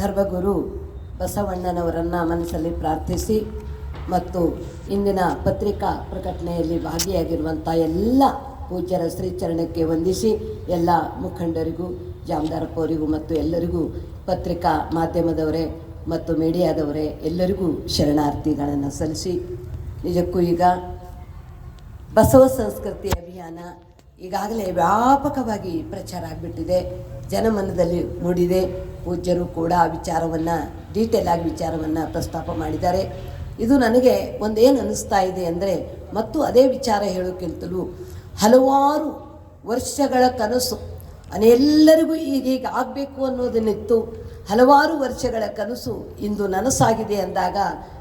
ಧರ್ಮಗುರು ಬಸವಣ್ಣನವರನ್ನು ಮನಸ್ಸಲ್ಲಿ ಪ್ರಾರ್ಥಿಸಿ ಮತ್ತು ಇಂದಿನ ಪತ್ರಿಕಾ ಪ್ರಕಟಣೆಯಲ್ಲಿ ಭಾಗಿಯಾಗಿರುವಂಥ ಎಲ್ಲ ಪೂಜ್ಯರ ಶ್ರೀಚರಣಕ್ಕೆ ವಂದಿಸಿ ಎಲ್ಲ ಮುಖಂಡರಿಗೂ ಜಾಮದಾರಪ್ಪವರಿಗೂ ಮತ್ತು ಎಲ್ಲರಿಗೂ ಪತ್ರಿಕಾ ಮಾಧ್ಯಮದವರೇ ಮತ್ತು ಮೀಡಿಯಾದವರೇ ಎಲ್ಲರಿಗೂ ಶರಣಾರ್ಥಿಗಳನ್ನು ಸಲ್ಲಿಸಿ. ನಿಜಕ್ಕೂ ಈಗ ಬಸವ ಸಂಸ್ಕೃತಿ ಅಭಿಯಾನ ಈಗಾಗಲೇ ವ್ಯಾಪಕವಾಗಿ ಪ್ರಚಾರ ಆಗಿಬಿಟ್ಟಿದೆ. ಜನಮನದಲ್ಲಿ ಮೂಡಿದೆ. ಪೂಜ್ಯರು ಕೂಡ ಆ ವಿಚಾರವನ್ನು ಡೀಟೇಲ್ ಆಗಿ ವಿಚಾರವನ್ನು ಪ್ರಸ್ತಾಪ ಮಾಡಿದ್ದಾರೆ. ಇದು ನನಗೆ ಒಂದೇನು ಅನ್ನಿಸ್ತಾ ಇದೆ ಅಂದರೆ, ಮತ್ತು ಅದೇ ವಿಚಾರ ಹೇಳೋಕ್ಕಿಂತಲೂ ಹಲವಾರು ವರ್ಷಗಳ ಕನಸು ಎಲ್ಲರಿಗೂ ಈಗೀಗ ಈಗ ಆಗಬೇಕು ಅನ್ನೋದನ್ನಿತ್ತು. ಹಲವಾರು ವರ್ಷಗಳ ಕನಸು ಇಂದು ನನಸಾಗಿದೆ ಅಂದಾಗ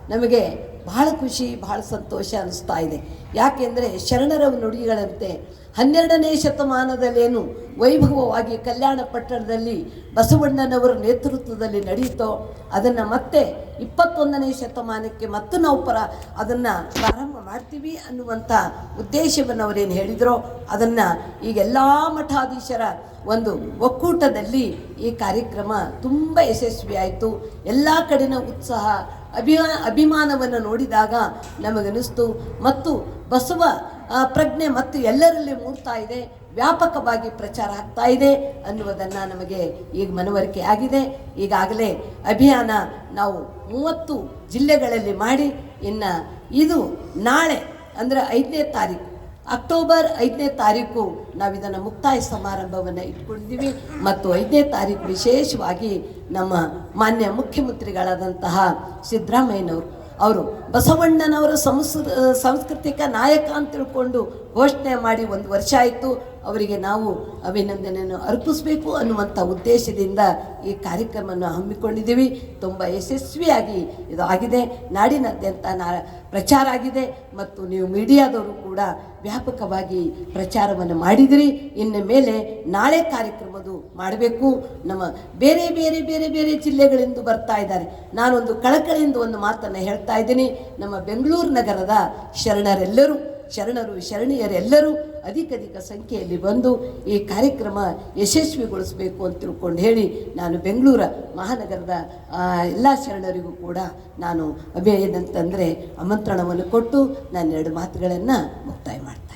ನಮಗೆ ಬಹಳ ಖುಷಿ, ಬಹಳ ಸಂತೋಷ ಅನ್ನಿಸ್ತಾ ಇದೆ. ಯಾಕೆಂದರೆ ಶರಣರ ನುಡಿಗಳಂತೆ ಹನ್ನೆರಡನೇ ಶತಮಾನದಲ್ಲೇನು ವೈಭವವಾಗಿ ಕಲ್ಯಾಣ ಪಟ್ಟಣದಲ್ಲಿ ಬಸವಣ್ಣನವರ ನೇತೃತ್ವದಲ್ಲಿ ನಡೆಯಿತೋ ಅದನ್ನು ಮತ್ತೆ ಇಪ್ಪತ್ತೊಂದನೇ ಶತಮಾನಕ್ಕೆ ಮತ್ತು ನಾವು ಪರ ಅದನ್ನು ಪ್ರಾರಂಭ ಮಾಡ್ತೀವಿ ಅನ್ನುವಂಥ ಉದ್ದೇಶವನ್ನು ಅವರೇನು ಹೇಳಿದರೋ ಅದನ್ನು ಈಗೆಲ್ಲ ಮಠಾಧೀಶರ ಒಂದು ಒಕ್ಕೂಟದಲ್ಲಿ ಈ ಕಾರ್ಯಕ್ರಮ ತುಂಬ ಯಶಸ್ವಿಯಾಯಿತು. ಎಲ್ಲ ಕಡೆನ ಉತ್ಸಾಹ, ಅಭಿಮಾ, ಅಭಿಮಾನವನ್ನು ನೋಡಿದಾಗ ನಮಗನಿಸ್ತು ಮತ್ತು ಬಸವ ಪ್ರಜ್ಞೆ ಮತ್ತು ಎಲ್ಲರಲ್ಲಿ ಮೂಡ್ತಾ ಇದೆ, ವ್ಯಾಪಕವಾಗಿ ಪ್ರಚಾರ ಆಗ್ತಾ ಇದೆ ಅನ್ನುವುದನ್ನು ನಮಗೆ ಈಗ ಮನವರಿಕೆ ಆಗಿದೆ. ಈಗಾಗಲೇ ಅಭಿಯಾನ ನಾವು ಮೂವತ್ತು ಜಿಲ್ಲೆಗಳಲ್ಲಿ ಮಾಡಿ, ಇನ್ನು ಇದು ನಾಳೆ, ಅಂದರೆ ಐದನೇ ತಾರೀಕು, ಅಕ್ಟೋಬರ್ ಐದನೇ ತಾರೀಕು ನಾವು ಇದನ್ನು ಮುಕ್ತಾಯ ಸಮಾರಂಭವನ್ನು ಇಟ್ಕೊಂಡಿದ್ದೀವಿ ಮತ್ತು ಐದನೇ ತಾರೀಕು ವಿಶೇಷವಾಗಿ ನಮ್ಮ ಮಾನ್ಯ ಮುಖ್ಯಮಂತ್ರಿಗಳಾದಂತಹ ಸಿದ್ದರಾಮಯ್ಯನವರು ಅವರು ಬಸವಣ್ಣನವರ ಸಂಸ್ ಸಾಂಸ್ಕೃತಿಕ ನಾಯಕ ಅಂತ ತಿಳ್ಕೊಂಡು ಘೋಷಣೆ ಮಾಡಿ ಒಂದು ವರ್ಷ ಆಯಿತು, ಅವರಿಗೆ ನಾವು ಅಭಿನಂದನೆಯನ್ನು ಅರ್ಪಿಸಬೇಕು ಅನ್ನುವಂಥ ಉದ್ದೇಶದಿಂದ ಈ ಕಾರ್ಯಕ್ರಮವನ್ನು ಹಮ್ಮಿಕೊಂಡಿದ್ದೀವಿ. ತುಂಬ ಯಶಸ್ವಿಯಾಗಿ ಇದು ಆಗಿದೆ. ನಾಡಿನಾದ್ಯಂತ ನಾ ಪ್ರಚಾರ ಆಗಿದೆ ಮತ್ತು ನೀವು ಮೀಡಿಯಾದವರು ಕೂಡ ವ್ಯಾಪಕವಾಗಿ ಪ್ರಚಾರವನ್ನು ಮಾಡಿದಿರಿ. ಇನ್ನು ಮೇಲೆ ನಾಳೆ ಕಾರ್ಯಕ್ರಮದು ಮಾಡಬೇಕು. ನಮ್ಮ ಬೇರೆ ಬೇರೆ ಬೇರೆ ಬೇರೆ ಜಿಲ್ಲೆಗಳಿಂದ ಬರ್ತಾ ಇದ್ದಾರೆ. ನಾನೊಂದು ಕಳಕಳಿಯಿಂದ ಒಂದು ಮಾತನ್ನು ಹೇಳ್ತಾ ಇದ್ದೀನಿ. ನಮ್ಮ ಬೆಂಗಳೂರು ನಗರದ ಶರಣರೆಲ್ಲರೂ ಶರಣರು ಶರಣೀಯರೆಲ್ಲರೂ ಅಧಿಕ ಸಂಖ್ಯೆಯಲ್ಲಿ ಬಂದು ಈ ಕಾರ್ಯಕ್ರಮ ಯಶಸ್ವಿಗೊಳಿಸಬೇಕು ಅಂತ ತಿಳ್ಕೊಂಡು ಹೇಳಿ ನಾನು ಬೆಂಗಳೂರ ಮಹಾನಗರದ ಎಲ್ಲ ಶರಣರಿಗೂ ಕೂಡ ನಾನು ಅಭಿಯಾನ ಏನಂತಂದರೆ ಆಮಂತ್ರಣವನ್ನು ಕೊಟ್ಟು ನಾನು ಎರಡು ಮಾತುಗಳನ್ನು ಮುಕ್ತಾಯ ಮಾಡ್ತೀನಿ.